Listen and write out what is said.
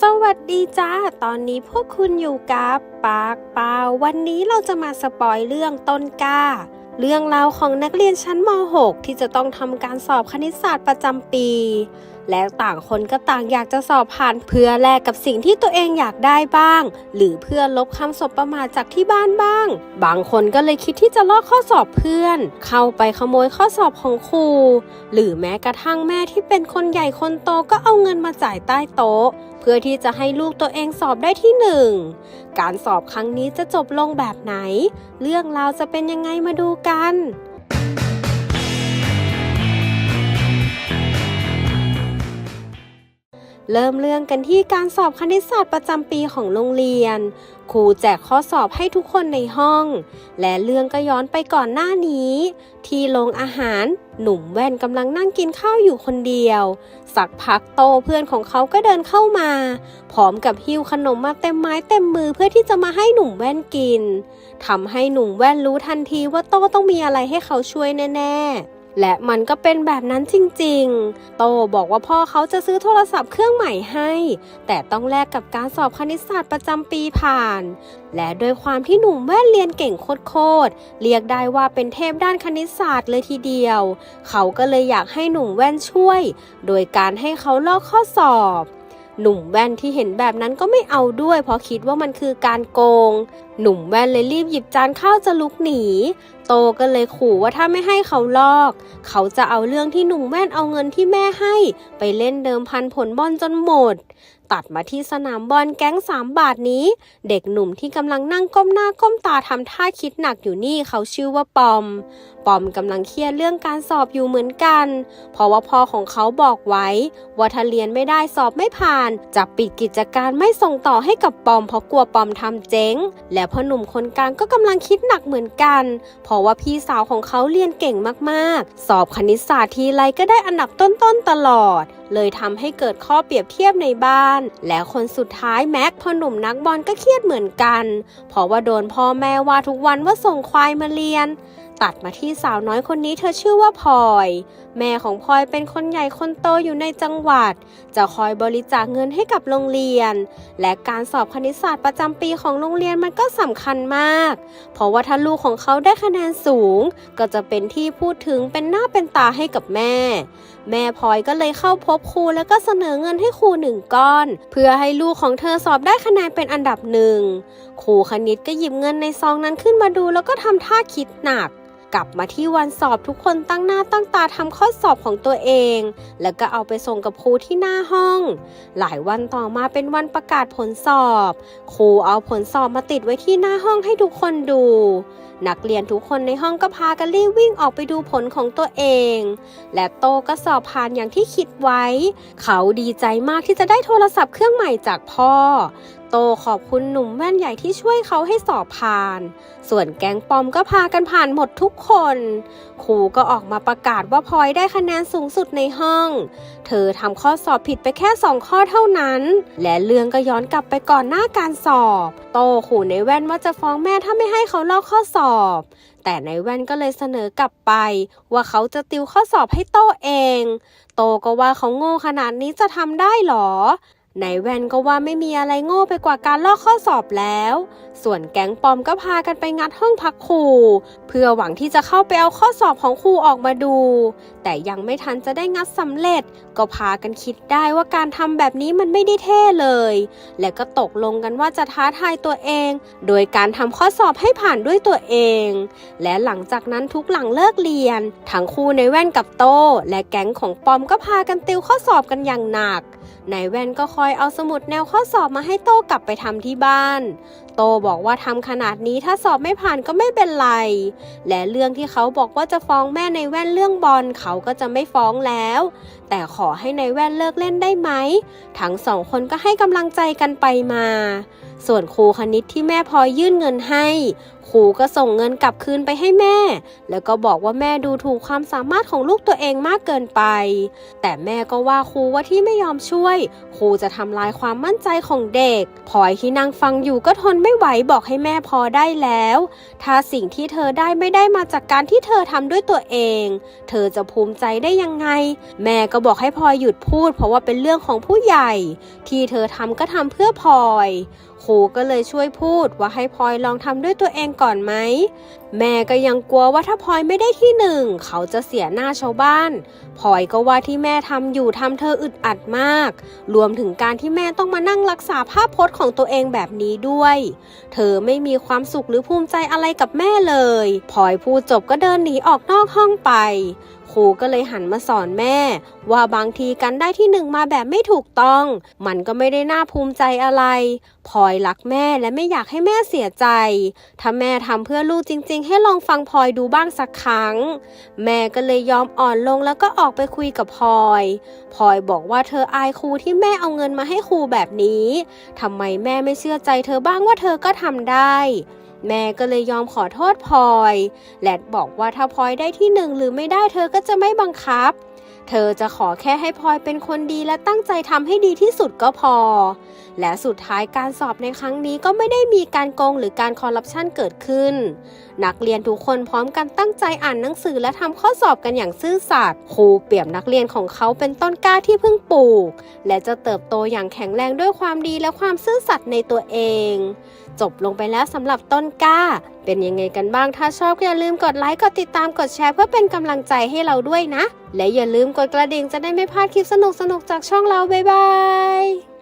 สวัสดีจ้า ตอนนี้พวกคุณอยู่กับปากเปล่าวันนี้เราจะมาสปอยเรื่องต้นกล้า เรื่องราวของนักเรียนชั้นม .6 ที่จะต้องทำการสอบคณิตศาสตร์ประจำปี และต่างคนก็ต่างอยากจะสอบผ่านเพื่อแลกกับสิ่งที่ตัวเองอยากได้บ้าง หรือเพื่อลบคำสบประมาทจากที่บ้านบ้าง บางคนก็เลยคิดที่จะลอกข้อสอบเพื่อน เข้าไปขโมยข้อสอบของครู หรือแม้กระทั่งแม่ที่เป็นคนใหญ่คนโตก็เอาเงินมาจ่ายใต้โต๊ะ เพื่อที่จะให้ลูกตัวเองสอบได้ที่หนึ่งการสอบครั้งนี้จะจบลงแบบไหน เรื่องราวจะเป็นยังไงมาดูกัน เริ่มเรื่องกันที่การสอบคณิตศาสตร์ประจำปีของโรงเรียน ครูแจกข้อสอบให้ทุกคนในห้อง และเรื่องก็ย้อนไปก่อนหน้านี้ ที่โรงอาหารหนุ่มแว่นกำลังนั่งกินข้าวอยู่คนเดียว สักพักโตเพื่อนของเขาก็เดินเข้ามา พร้อมกับหิ้วขนมมาเต็มไม้เต็มมือเพื่อที่จะมาให้หนุ่มแว่นกินทำให้หนุ่มแว่นรู้ทันทีว่าโตต้องมีอะไรให้เขาช่วยแน่ๆ และมันก็เป็นแบบนั้นจริงๆ โตบอกว่าพ่อเขาจะซื้อโทรศัพท์เครื่องใหม่ให้ แต่ต้องแลกกับการสอบคณิตศาสตร์ประจำปีผ่าน และโดวยความที่หนุ่มแว่นเรียนเก่งโคตรๆเรียกได้ว่าเป็นเทพด้านคณิตศาสตร์เลยทีเดียว เขาก็เลยอยากให้หนุ่มแว่นช่วย โดยการให้เขาลอกข้อสอบ หนุ่มแว่นที่เห็นแบบนั้นก็ไม่เอาด้วย เพราะคิดว่ามันคือการโกง หนุ่มแว่นเลยรีบหยิบจานข้าวจะลุกหนี โตก็เลยขู่ว่าถ้าไม่ให้เขาลอก เขาจะเอาเรื่องที่หนุ่มแว่นเอาเงินที่แม่ให้ ไปเล่นเดิมพันผลบอลจนหมด ตัดมาที่สนามบอลแก๊งสามบาทนี้ เด็กหนุ่มที่กำลังนั่งก้มหน้าก้มตาทำท่าคิดหนักอยู่นี่เขาชื่อว่าปอม ปอมกำลังเครียดเรื่องการสอบอยู่เหมือนกัน เพราะว่าพ่อของเขาบอกไว้ว่าถ้าเรียนไม่ได้สอบไม่ผ่าน จะปิดกิจการไม่ส่งต่อให้กับปอมเพราะกลัวปอมทำเจ๊ง และพ่อหนุ่มคนกลางก็กำลังคิดหนักเหมือนกัน เพราะว่าพี่สาวของเขาเรียนเก่งมากๆ สอบคณิตศาสตร์ทีไรก็ได้อันดับต้นๆตลอด เลยทำให้เกิดข้อเปรียบเทียบในบ้านและคนสุดท้ายแม็กพ่อหนุ่มนักบอลก็เครียดเหมือนกัน เพราะว่าโดนพ่อแม่ว่าทุกวันว่าส่งควายมาเรียน ตัดมาที่สาวน้อยคนนี้เธอชื่อว่าพลอย แม่ของพลอยเป็นคนใหญ่คนโตอยู่ในจังหวัด จะคอยบริจาคเงินให้กับโรงเรียน และการสอบคณิตศาสตร์ประจำปีของโรงเรียนมันก็สำคัญมาก เพราะว่าถ้าลูกของเขาได้คะแนนสูง ก็จะเป็นที่พูดถึงเป็นหน้าเป็นตาให้กับแม่ แม่พลอยก็เลยเข้าพบครูแล้วก็เสนอเงินให้ครูหนึ่งก้อนเพื่อให้ลูกของเธอสอบได้คะแนนเป็นอันดับหนึ่งครูคณิตก็หยิบเงินในซองนั้นขึ้นมาดูแล้วก็ทำท่าคิดหนัก กลับมาที่วันสอบทุกคนตั้งหน้าตั้งตาทำข้อสอบของตัวเอง แล้วก็เอาไปส่งกับครูที่หน้าห้อง หลายวันต่อมาเป็นวันประกาศผลสอบ ครูเอาผลสอบมาติดไว้ที่หน้าห้องให้ทุกคนดู นักเรียนทุกคนในห้องก็พากันรีบวิ่งออกไปดูผลของตัวเอง และโตก็สอบผ่านอย่างที่คิดไว้ เขาดีใจมากที่จะได้โทรศัพท์เครื่องใหม่จากพ่อ โตขอบคุณหนุ่มแว่นใหญ่ที่ช่วยเขาให้สอบผ่าน ส่วนแก๊งปอมก็พากันผ่านหมดทุกคนครูก็ออกมาประกาศว่าพลอยได้คะแนนสูงสุดในห้อง เธอทำข้อสอบผิดไปแค่สองข้อเท่านั้น และเรื่องก็ย้อนกลับไปก่อนหน้าการสอบ โตขู่ในแว่นว่าจะฟ้องแม่ถ้าไม่ให้เขาลอกข้อสอบ แต่ในแว่นก็เลยเสนอกลับไป ว่าเขาจะติวข้อสอบให้โตเอง โตก็ว่าเขาโง่ขนาดนี้จะทำได้หรอ ในแว่นก็ว่าไม่มีอะไรโง่ไปกว่าการลอกข้อสอบแล้ว ส่วนแก๊งปอมก็พากันไปงัดห้องพักครู เพื่อหวังที่จะเข้าไปเอาข้อสอบของครูออกมาดู แต่ยังไม่ทันจะได้งัดสำเร็จ ก็พากันคิดได้ว่าการทำแบบนี้มันไม่ได้เท่เลย และก็ตกลงกันว่าจะท้าทายตัวเอง โดยการทำข้อสอบให้ผ่านด้วยตัวเอง และหลังจากนั้นทุกหลังเลิกเรียนทั้งครูในแว่นกับโต และแก๊งของปอมก็พากันติวข้อสอบกันอย่างหนัก นายแว่นก็คอยเอาสมุดแนวข้อสอบมาให้โตกลับไปทำที่บ้าน โตบอกว่าทำขนาดนี้ถ้าสอบไม่ผ่านก็ไม่เป็นไร และเรื่องที่เขาบอกว่าจะฟ้องแม่ในแว่นเรื่องบอลเขาก็จะไม่ฟ้องแล้วแต่ขอให้ในายแว่นเลิกเล่นได้ไหม ทั้งสองคนก็ให้กำลังใจกันไปมา ส่วนครูคณิตที่แม่พอยยื่นเงินให้ ครูก็ส่งเงินกลับคืนไปให้แม่ แล้วก็บอกว่าแม่ดูถูกความสามารถของลูกตัวเองมากเกินไป แต่แม่ก็ว่าครูว่าที่ไม่ยอมช่วย ครูจะทำลายความมั่นใจของเด็กพลอยที่นั่งฟังอยู่ก็ทนไม่ไหวบอกให้แม่พอได้แล้ว ถ้าสิ่งที่เธอได้ไม่ได้มาจากการที่เธอทำด้วยตัวเอง เธอจะภูมิใจได้ยังไง แม่ก็บอกให้พลอยหยุดพูด เพราะว่าเป็นเรื่องของผู้ใหญ่ ที่เธอทำก็ทำเพื่อพลอย ครูก็เลยช่วยพูดว่าให้พลอยลองทำด้วยตัวเองก่อนไหม แม่ก็ยังกลัวว่าถ้าพลอยไม่ได้ที่หนึ่งเขาจะเสียหน้าชาวบ้านพลอยก็ว่าที่แม่ทำอยู่ทำเธออึดอัดมาก รวมถึงการที่แม่ต้องมานั่งรักษาภาพพจน์ของตัวเองแบบนี้ด้วย เธอไม่มีความสุขหรือภูมิใจอะไรกับแม่เลยพลอยพูดจบก็เดินหนีออกนอกห้องไปครูก็เลยหันมาสอนแม่ ว่าบางทีการได้ที่หนึ่งมาแบบไม่ถูกต้อง มันก็ไม่ได้น่าภูมิใจอะไรพลอยอยรักแม่และไม่อยากให้แม่เสียใจ ถ้าแม่ทำเพื่อลูกจริง ๆ ให้ลองฟังพลอยดูบ้างสักครั้ง แม่ก็เลยยอมอ่อนลงแล้วก็ออกไปคุยกับพลอยพลอยบอกว่าเธออายครูที่แม่เอาเงินมาให้ครูแบบนี้ทำไมแม่ไม่เชื่อใจเธอบ้างว่าเธอก็ทำได้แม่ก็เลยยอมขอโทษพลอย และบอกว่าถ้าพลอยได้ที่หนึ่งหรือไม่ได้เธอก็จะไม่บังคับ เธอจะขอแค่ให้พลอยเป็นคนดีและตั้งใจทำให้ดีที่สุดก็พอ และสุดท้ายการสอบในครั้งนี้ก็ไม่ได้มีการโกงหรือการคอร์รัปชันเกิดขึ้น นักเรียนทุกคนพร้อมกันตั้งใจอ่านหนังสือและทำข้อสอบกันอย่างซื่อสัตย์ครูเปรียบนักเรียนของเขาเป็นต้นกล้าที่เพิ่งปลูก และจะเติบโตอย่างแข็งแรงด้วยความดีและความซื่อสัตย์ในตัวเอง จบลงไปแล้วสำหรับต้นกล้า เป็นยังไงกันบ้างถ้าชอบก็อย่าลืมกดไลค์กดติดตามกดแชร์เพื่อเป็นกำลังใจให้เราด้วยนะ และอย่าลืมกดกระดิ่งจะได้ไม่พลาดคลิปสนุกๆจากช่องเราบ๊ายบาย